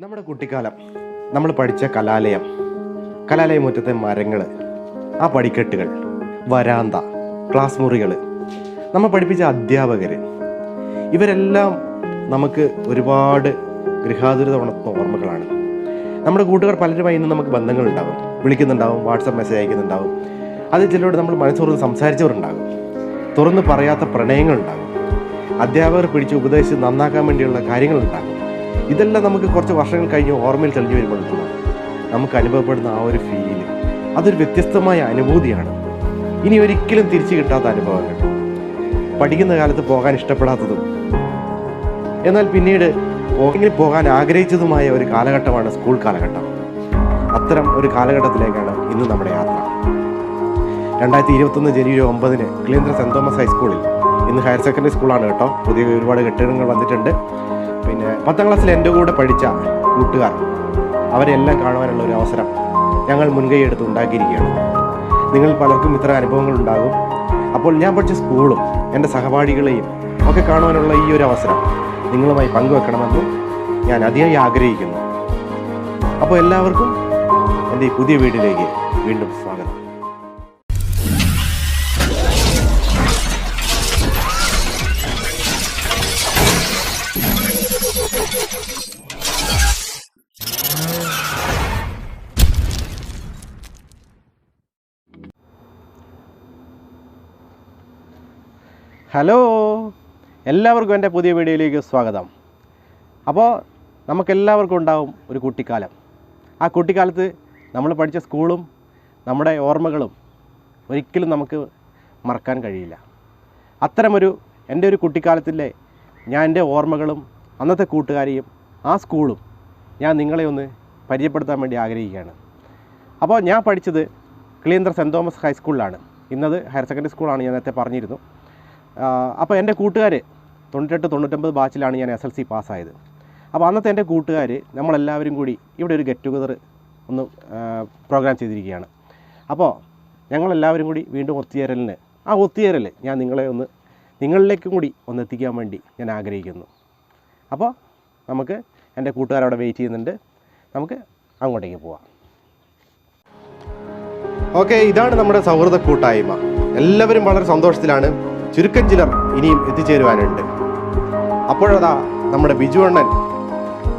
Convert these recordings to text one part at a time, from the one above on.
നമ്മുടെ കുട്ടിക്കാലം. നമ്മൾ പഠിച്ച കലാലയം. കലാലയ മുറ്റത്തെ മരങ്ങൾ ആ പടിക്കെട്ടുകൾ വരാന്ത ക്ലാസ് മുറികൾ നമ്മൾ പഠിപ്പിച്ച അധ്യാപകർ ഇവരെല്ലാം നമുക്ക് ഒരുപാട് ഗൃഹാതുരത ഉണർത്തുന്ന ഓർമ്മകളാണ്. നമ്മുടെ കൂട്ടുകാർ പലരുമായി ഇന്ന് നമുക്ക് ബന്ധങ്ങളുണ്ടാകും. വിളിക്കുന്നുണ്ടാവും വാട്സപ്പ് മെസ്സേജ് അയക്കുന്നുണ്ടാവും. അത് ചിലരോട് നമ്മൾ മനസ്സുറന്ന് സംസാരിച്ചവരുണ്ടാകും. തുറന്ന് പറയാത്ത പ്രണയങ്ങളുണ്ടാകും. അധ്യാപകർ പിടിച്ച് ഉപദേശിച്ച് നന്നാക്കാൻ വേണ്ടിയുള്ള കാര്യങ്ങളുണ്ടാകും. ഇതെല്ലാം നമുക്ക് കുറച്ച് വർഷങ്ങൾ കഴിഞ്ഞ് ഓർമ്മയിൽ തെളിഞ്ഞു വരുമ്പോഴത്തേക്കും നമുക്ക് അനുഭവപ്പെടുന്ന ആ ഒരു ഫീൽ അതൊരു വ്യത്യസ്തമായ അനുഭൂതിയാണ്. ഇനി ഒരിക്കലും തിരിച്ചു കിട്ടാത്ത അനുഭവങ്ങൾ. പഠിക്കുന്ന കാലത്ത് പോകാൻ ഇഷ്ടപ്പെടാത്തതും എന്നാൽ പിന്നീട് പോകെങ്കിൽ പോകാൻ ആഗ്രഹിച്ചതുമായ ഒരു കാലഘട്ടമാണ് സ്കൂൾ കാലഘട്ടം. അത്തരം ഒരു കാലഘട്ടത്തിലേക്കാണ് ഇന്ന് നമ്മുടെ യാത്ര. രണ്ടായിരത്തി ഇരുപത്തൊന്ന് ജനുവരി ഒമ്പതിന് കിളീന്ദ്ര സെന്റ് തോമസ് ഹൈസ്കൂളിൽ ഇന്ന് ഹയർ സെക്കൻഡറി സ്കൂളാണ് കേട്ടോ. പുതിയ ഒരുപാട് കെട്ടിടങ്ങൾ വന്നിട്ടുണ്ട്. പിന്നെ പത്താം ക്ലാസ്സിൽ എന്റെ കൂടെ പഠിച്ച കൂട്ടുകാർ അവരെല്ലാം കാണുവാനുള്ള ഒരു അവസരം ഞങ്ങൾ മുൻകൈ എടുത്ത് ഉണ്ടാക്കിയിരിക്കുകയാണ്. നിങ്ങൾ പലർക്കും ഇത്ര അനുഭവങ്ങൾ ഉണ്ടാകും. അപ്പോൾ ഞാൻ പഠിച്ച സ്കൂളും എന്റെ സഹപാഠികളെയും ഒക്കെ കാണുവാനുള്ള ഈ ഒരു അവസരം നിങ്ങളുമായി പങ്കുവെക്കണമെന്ന് ഞാൻ അതിയായി ആഗ്രഹിക്കുന്നു. അപ്പോൾ എല്ലാവർക്കും എന്റെ ഈ പുതിയ വീട്ടിലേക്ക് വീണ്ടും സ്വാഗതം. ഹലോ. എല്ലാവർക്കും എന്റെ പുതിയ വീഡിയോയിലേക്ക് സ്വാഗതം. അപ്പോൾ നമുക്കെല്ലാവർക്കും ഉണ്ടാവും ഒരു കുട്ടിക്കാലം. ആ കുട്ടിക്കാലത്ത് നമ്മൾ പഠിച്ച സ്കൂളും നമ്മുടെ ഓർമ്മകളും ഒരിക്കലും നമുക്ക് മറക്കാൻ കഴിയില്ല. അത്തരമൊരു എന്റെ ഒരു കുട്ടിക്കാലത്തിലെ ഞാൻ എന്റെ ഓർമ്മകളും അന്നത്തെ കൂട്ടുകാരെയും ആ സ്കൂളും ഞാൻ നിങ്ങളെ ഒന്ന് പരിചയപ്പെടുത്താൻ വേണ്ടി ആഗ്രഹിക്കുകയാണ്. അപ്പോൾ ഞാൻ പഠിച്ചത് ക്ലീന്ദ്ര സെന്റ് തോമസ് ഹൈസ്കൂളിലാണ്. ഇന്നത് ഹയർ സെക്കൻഡറി സ്കൂളാണ് ഞാൻ നേരത്തെ പറഞ്ഞിരുന്നു. അപ്പോൾ എന്റെ കൂട്ടുകാർ തൊണ്ണൂറ്റെട്ട് തൊണ്ണൂറ്റൊമ്പത് ബാച്ചിലാണ് ഞാൻ എസ് എൽ സി പാസ്സായത്. അപ്പോൾ അന്നത്തെ എന്റെ കൂട്ടുകാർ നമ്മളെല്ലാവരും കൂടി ഇവിടെ ഒരു ഗെറ്റ് ടുഗദർ ഒന്ന് പ്രോഗ്രാം ചെയ്തിരിക്കുകയാണ്. അപ്പോൾ ഞങ്ങളെല്ലാവരും കൂടി വീണ്ടും ഒത്തുചേരലിന് ആ ഒത്തുചേരൽ ഞാൻ നിങ്ങളെ ഒന്ന് നിങ്ങളിലേക്കും കൂടി ഒന്ന് എത്തിക്കാൻ വേണ്ടി ഞാൻ ആഗ്രഹിക്കുന്നു. അപ്പോൾ നമുക്ക് എന്റെ കൂട്ടുകാരവിടെ വെയിറ്റ് ചെയ്യുന്നുണ്ട്. നമുക്ക് അങ്ങോട്ടേക്ക് പോവാം. ഓക്കെ ഇതാണ് നമ്മുടെ സൗഹൃദ കൂട്ടായ്മ. എല്ലാവരും വളരെ സന്തോഷത്തിലാണ്. ചുരുക്കം ചിലർ ഇനിയും എത്തിച്ചേരുവാനുണ്ട്. അപ്പോഴതാ നമ്മുടെ ബിജു അണ്ണൻ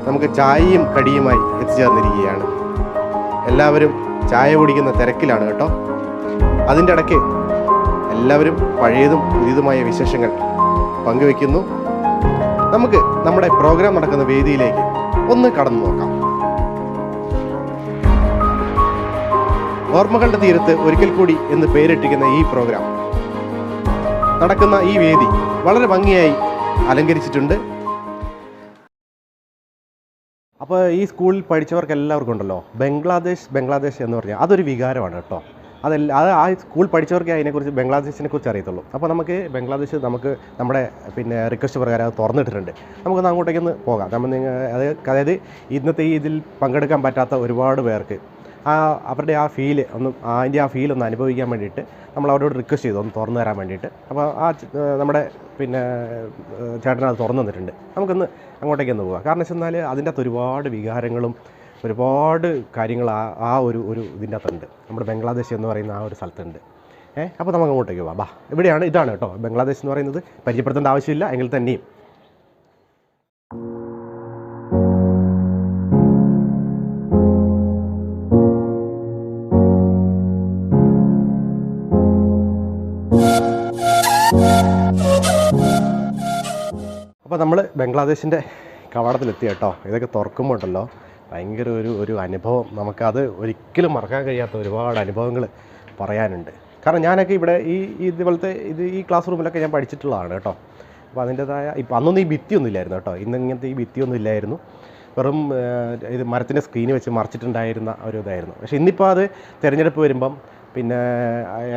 നമുക്ക് ചായയും കടിയുമായി എത്തിച്ചേർന്നിരിക്കുകയാണ്. എല്ലാവരും ചായ കുടിക്കുന്ന തിരക്കിലാണ് കേട്ടോ. അതിന്റെ ഇടയ്ക്ക് എല്ലാവരും പഴയതും പുതിയതുമായ വിശേഷങ്ങൾ പങ്കുവെക്കുന്നു. നമുക്ക് നമ്മുടെ പ്രോഗ്രാം നടക്കുന്ന വേദിയിലേക്ക് ഒന്ന് കടന്നു നോക്കാം. ഓർമ്മകളുടെ തീരത്ത് ഒരിക്കൽ കൂടി എന്ന് പേരിട്ടിരിക്കുന്ന ഈ പ്രോഗ്രാം നടക്കുന്ന ഈ വേദി വളരെ ഭംഗിയായി അലങ്കരിച്ചിട്ടുണ്ട്. അപ്പോൾ ഈ സ്കൂളിൽ പഠിച്ചവർക്ക് എല്ലാവർക്കും ഉണ്ടല്ലോ ബംഗ്ലാദേശ് ബംഗ്ലാദേശ് എന്ന് പറഞ്ഞാൽ അതൊരു വികാരമാണ് കേട്ടോ. അതല്ല അത് ആ സ്കൂൾ പഠിച്ചവർക്കേ അതിനെക്കുറിച്ച് ബംഗ്ലാദേശിനെ കുറിച്ച് അറിയത്തുള്ളൂ. അപ്പോൾ നമുക്ക് ബംഗ്ലാദേശ് നമുക്ക് നമ്മുടെ പിന്നെ റിക്വസ്റ്റ് പ്രകാരം അത് തുറന്നിട്ടിട്ടുണ്ട്. നമുക്കൊന്ന് അങ്ങോട്ടേക്കൊന്ന് പോകാം. നമ്മൾ നിങ്ങൾ അത് അതായത് ഇന്നത്തെ ഈ ഇതിൽ പങ്കെടുക്കാൻ പറ്റാത്ത ഒരുപാട് പേർക്ക് ആ അവരുടെ ആ ഫീൽ ഒന്ന് അതിന്റെ ആ ഫീൽ ഒന്ന് അനുഭവിക്കാൻ വേണ്ടിയിട്ട് നമ്മൾ അവരോട് റിക്വസ്റ്റ് ചെയ്തു ഒന്ന് തുറന്നു തരാൻ വേണ്ടിയിട്ട്. അപ്പോൾ ആ നമ്മുടെ പിന്നെ ചേട്ടനത് തുറന്നു തന്നിട്ടുണ്ട്. നമുക്കൊന്ന് അങ്ങോട്ടേക്കൊന്ന് പോകാം കാരണം വെച്ച് കഴിഞ്ഞാൽ അതിന്റെ അകത്ത് ഒരുപാട് വികാരങ്ങളും ഒരുപാട് കാര്യങ്ങൾ ആ ആ ഒരു ഒരു ഇതിന്റെ അകത്തുണ്ട്. നമ്മുടെ ബംഗ്ലാദേശ് എന്ന് പറയുന്ന ആ ഒരു സ്ഥലത്തുണ്ട്. ഏഹ് അപ്പോൾ നമുക്ക് അങ്ങോട്ടേക്ക് പോവാം. ബാ ഇവിടെയാണ് ഇതാണ് കേട്ടോ. ബംഗ്ലാദേശ് എന്ന് പറയുന്നത് പരിചയപ്പെടുത്തേണ്ട ആവശ്യമില്ല. എങ്കിൽ തന്നെയും അപ്പോൾ നമ്മൾ ബംഗ്ലാദേശിന്റെ കവാടത്തിലെത്തി കേട്ടോ. ഇതൊക്കെ തുറക്കുമ്പോൾ ഉണ്ടല്ലോ. ഭയങ്കര ഒരു ഒരു അനുഭവം. നമുക്കത് ഒരിക്കലും മറക്കാൻ കഴിയാത്ത ഒരുപാട് അനുഭവങ്ങൾ പറയാനുണ്ട്. കാരണം ഞാനൊക്കെ ഇവിടെ ഈ ഇതുപോലത്തെ ഇത് ഈ ക്ലാസ് റൂമിലൊക്കെ ഞാൻ പഠിച്ചിട്ടുള്ളതാണ് കേട്ടോ. അപ്പോൾ അതിന്റെതായ ഇപ്പം അന്നൊന്നും ഈ ഭിത്തിയൊന്നും ഇല്ലായിരുന്നു കേട്ടോ. ഇന്ന് ഇങ്ങനത്തെ ഈ ഭിത്തിയൊന്നും ഇല്ലായിരുന്നു. വെറും ഇത് മരത്തിന്റെ സ്ക്രീൻ വെച്ച് മറിച്ചിട്ടുണ്ടായിരുന്ന ഒരു ഇതായിരുന്നു. പക്ഷേ ഇന്നിപ്പോൾ അത് തിരഞ്ഞെടുപ്പ് വരുമ്പം പിന്നെ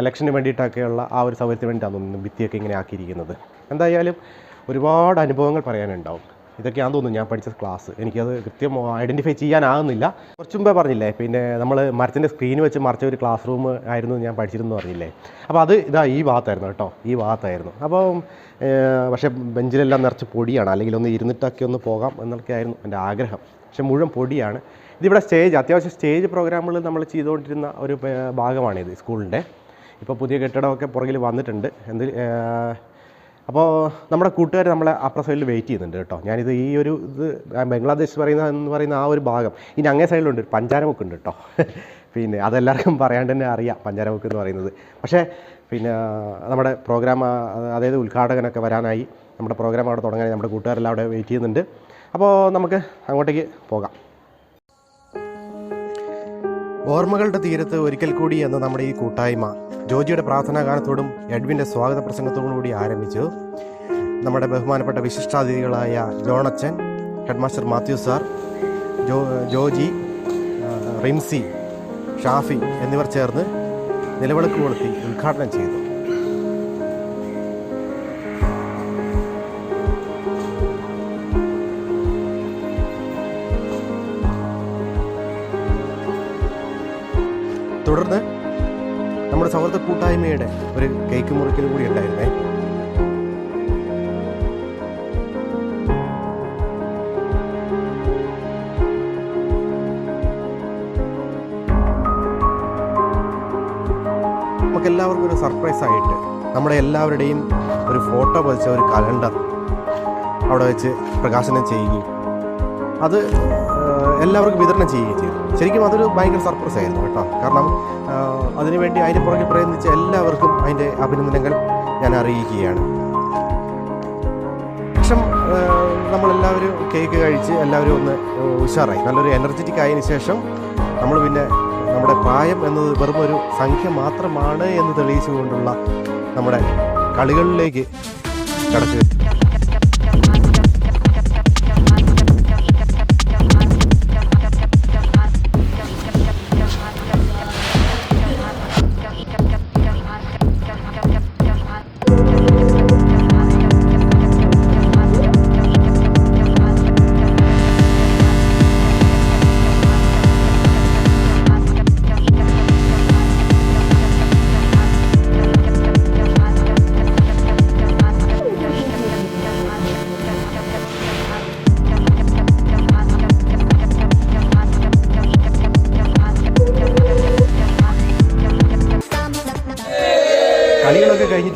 ഇലക്ഷന് വേണ്ടിയിട്ടൊക്കെയുള്ള ആ ഒരു സൗകര്യത്തിന് വേണ്ടിയിട്ടാണ് ഭിത്തിയൊക്കെ ഇങ്ങനെ ആക്കിയിരിക്കുന്നത്. എന്തായാലും ഒരുപാട് അനുഭവങ്ങൾ പറയാനുണ്ടാവും. ഇതൊക്കെയാണെന്ന് തോന്നുന്നു ഞാൻ പഠിച്ച ക്ലാസ് എനിക്കത് കൃത്യം ഐഡന്റിഫൈ ചെയ്യാനാകുന്നില്ല. കുറച്ച് മുമ്പേ പറഞ്ഞില്ലേ പിന്നെ നമ്മൾ മരത്തിന്റെ സ്ക്രീൻ വെച്ച് മറിച്ച ഒരു ക്ലാസ് റൂം ആയിരുന്നു ഞാൻ പഠിച്ചിരുന്നു പറഞ്ഞില്ലേ. അപ്പോൾ അത് ഇതാ ഈ ഭാഗത്തായിരുന്നു കേട്ടോ ഈ ഭാഗത്തായിരുന്നു. അപ്പോൾ പക്ഷേ ബെഞ്ചിലെല്ലാം നിറച്ച് പൊടിയാണ്. അല്ലെങ്കിൽ ഒന്ന് ഇരുന്നിട്ടൊക്കെ ഒന്ന് പോകാം എന്നൊക്കെയായിരുന്നു എന്റെ ആഗ്രഹം. പക്ഷേ മുഴുവൻ പൊടിയാണ്. ഇതിവിടെ സ്റ്റേജ് അത്യാവശ്യം സ്റ്റേജ് പ്രോഗ്രാമുകൾ നമ്മൾ ചെയ്തുകൊണ്ടിരുന്ന ഒരു ഭാഗമാണിത് സ്കൂളിന്റെ ഇപ്പോൾ പുതിയ കെട്ടിടമൊക്കെ പുറകിൽ വന്നിട്ടുണ്ട്. എന്ത് അപ്പോൾ നമ്മുടെ കൂട്ടുകാർ നമ്മളെ അപ്പുറ സൈഡിൽ വെയിറ്റ് ചെയ്യുന്നുണ്ട് കേട്ടോ. ഞാനിത് ഈ ഒരു ഇത് ബംഗ്ലാദേശ് പറയുന്ന എന്ന് പറയുന്ന ആ ഒരു ഭാഗം ഇനി അങ്ങേ സൈഡിലുണ്ട് ഒരു പഞ്ചാരമുക്ക് ഉണ്ട് കേട്ടോ. പിന്നെ അതെല്ലാവർക്കും പറയാണ്ട് തന്നെ അറിയാം പഞ്ചാരമുക്ക് എന്ന് പറയുന്നത്. പക്ഷേ പിന്നെ നമ്മുടെ പ്രോഗ്രാം അതായത് ഉദ്ഘാടകനൊക്കെ വരാനായി. നമ്മുടെ പ്രോഗ്രാം അവിടെ തുടങ്ങാനായി നമ്മുടെ കൂട്ടുകാരെല്ലാം അവിടെ വെയിറ്റ് ചെയ്യുന്നുണ്ട്. അപ്പോൾ നമുക്ക് അങ്ങോട്ടേക്ക് പോകാം. ഓർമ്മകളുടെ തീരത്ത് ഒരിക്കൽ കൂടി എന്ന നമ്മുടെ ഈ കൂട്ടായ്മ ജോജിയുടെ പ്രാർത്ഥനാ ഗാനത്തോടും എഡ്വിന്റെ സ്വാഗത പ്രസംഗത്തോടും കൂടി ആരംഭിച്ചു. നമ്മുടെ ബഹുമാനപ്പെട്ട വിശിഷ്ടാതിഥികളായ ജോണച്ചൻ ഹെഡ്മാസ്റ്റർ മാത്യു സാർ ജോ ജോജി റിംസി ഷാഫി എന്നിവർ ചേർന്ന് നിലവിളക്ക് കൊളുത്തി ഉദ്ഘാടനം ചെയ്തു. തുടർന്ന് നമ്മുടെ സൗഹൃദ കൂട്ടായ്മയുടെ ഒരു കേക്ക് മുറിക്കൽ കൂടി ഉണ്ടായിരുന്നേ. നമുക്ക് എല്ലാവർക്കും ഒരു സർപ്രൈസ് ആയിട്ട് നമ്മുടെ എല്ലാവരുടെയും ഒരു ഫോട്ടോ പതിച്ച ഒരു കലണ്ടർ അവിടെ വെച്ച് പ്രകാശനം ചെയ്യുകയും. അത് എല്ലാവർക്കും വിതരണം ചെയ്യുകയും ചെയ്തു. ശരിക്കും അതൊരു ഭയങ്കര സർപ്രൈസ് ആയിരുന്നു കേട്ടോ. കാരണം അതിനുവേണ്ടി അതിന് പുറകെ പ്രയത്നിച്ച എല്ലാവർക്കും അതിന്റെ അഭിനന്ദനങ്ങൾ ഞാൻ അറിയിക്കുകയാണ്. ശേഷം നമ്മളെല്ലാവരും കേക്ക് കഴിച്ച് എല്ലാവരും ഒന്ന് ഉഷാറായി. നല്ലൊരു എനർജറ്റിക് ആയതിനു ശേഷം നമ്മൾ പിന്നെ നമ്മുടെ പ്രായം എന്നത് വെറും ഒരു സംഖ്യ മാത്രമാണ് എന്ന് തെളിയിച്ചുകൊണ്ടുള്ള നമ്മുടെ കളികളിലേക്ക് കടച്ചു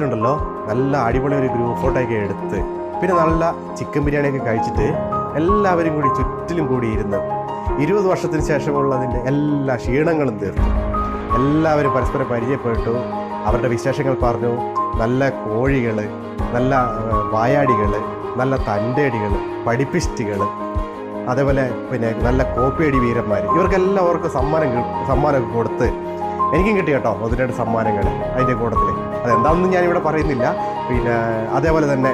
കളികളൊക്കെ നല്ല അടിപൊളി ഒരു ഗ്രൂപ്പ് ഫോട്ടോ ഒക്കെ എടുത്ത്. പിന്നെ നല്ല ചിക്കൻ ബിരിയാണിയൊക്കെ കഴിച്ചിട്ട് എല്ലാവരും കൂടി ചുറ്റിലും കൂടി ഇരുന്ന് ഇരുപത് വർഷത്തിന് ശേഷമുള്ളതിന്റെ എല്ലാ ക്ഷീണങ്ങളും തീർത്തു. എല്ലാവരും പരസ്പരം പരിചയപ്പെട്ടു. അവരുടെ വിശേഷങ്ങൾ പറഞ്ഞു. നല്ല കോഴികൾ നല്ല വായാടികൾ നല്ല തന്റെടികൾ പഠിപ്പിസ്റ്റുകൾ അതേപോലെ പിന്നെ നല്ല കോപ്പിയടി വീരന്മാർ ഇവർക്കെല്ലാം അവർക്ക് സമ്മാനം സമ്മാനമൊക്കെ കൊടുത്ത് എനിക്കും കിട്ടി കേട്ടോ ഒന്ന് രണ്ട് സമ്മാനങ്ങൾ അതിന്റെ കൂട്ടത്തിൽ അതെന്താണെന്ന് ഞാനിവിടെ പറയുന്നില്ല. പിന്നെ അതേപോലെ തന്നെ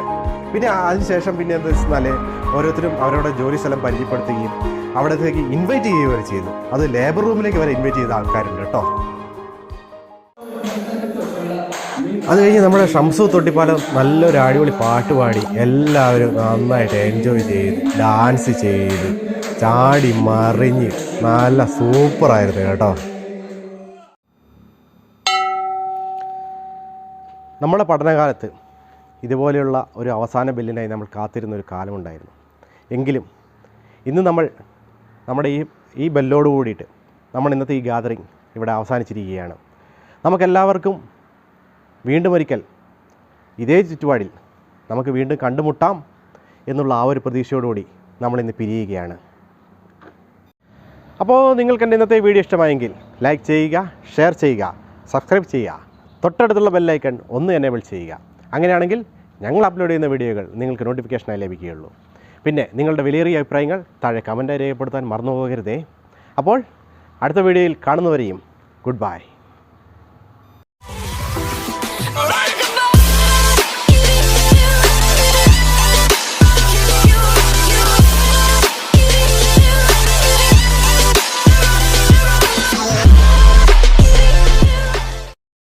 പിന്നെ അതിനുശേഷം പിന്നെ എന്താ വെച്ചാൽ ഓരോരുത്തരും അവരുടെ ജോലി സ്ഥലം പരിചയപ്പെടുത്തുകയും അവിടത്തേക്ക് ഇൻവൈറ്റ് ചെയ്യുക വരെ ചെയ്തു. അത് ലേബർ റൂമിലേക്ക് വരെ ഇൻവൈറ്റ് ചെയ്ത ആൾക്കാരുണ്ട് കേട്ടോ. അത് കഴിഞ്ഞ് നമ്മുടെ ഷംസു തൊട്ടിപ്പാലം നല്ലൊരു അടിപൊളി പാട്ട് പാടി എല്ലാവരും നന്നായിട്ട് എൻജോയ് ചെയ്ത് ഡാൻസ് ചെയ്ത് ചാടി മറിഞ്ഞ് നല്ല സൂപ്പറായിരുന്നു കേട്ടോ. നമ്മുടെ പഠനകാലത്ത് ഇതുപോലെയുള്ള ഒരു അവസാന ബില്ലിനായി നമ്മൾ കാത്തിരുന്ന ഒരു കാലമുണ്ടായിരുന്നു. എങ്കിലും ഇന്ന് നമ്മൾ നമ്മുടെ ഈ ഈ ബെല്ലോട് കൂടിയിട്ട് നമ്മൾ ഇന്നത്തെ ഈ ഗാദറിങ് ഇവിടെ അവസാനിച്ചിരിക്കുകയാണ്. നമുക്കെല്ലാവർക്കും വീണ്ടും ഒരിക്കൽ ഇതേ ചുറ്റുപാടിൽ നമുക്ക് വീണ്ടും കണ്ടുമുട്ടാം എന്നുള്ള ആ ഒരു പ്രതീക്ഷയോടുകൂടി നമ്മളിന്ന് പിരിയുകയാണ്. അപ്പോൾ നിങ്ങൾക്ക് എന്റെ ഇന്നത്തെ വീഡിയോ ഇഷ്ടമായെങ്കിൽ ലൈക്ക് ചെയ്യുക ഷെയർ ചെയ്യുക സബ്സ്ക്രൈബ് ചെയ്യുക. തൊട്ടടുത്തുള്ള ബെല്ലൈക്കൺ ഒന്ന് എനേബിൾ ചെയ്യുക. അങ്ങനെയാണെങ്കിൽ ഞങ്ങൾ അപ്ലോഡ് ചെയ്യുന്ന വീഡിയോകൾ നിങ്ങൾക്ക് നോട്ടിഫിക്കേഷനായി ലഭിക്കുകയുള്ളൂ. പിന്നെ നിങ്ങളുടെ വിലയേറിയ അഭിപ്രായങ്ങൾ താഴെ കമന്റായി രേഖപ്പെടുത്താൻ മറന്നു പോകരുതേ അപ്പോൾ അടുത്ത വീഡിയോയിൽ കാണുന്നവരെയും ഗുഡ് ബൈ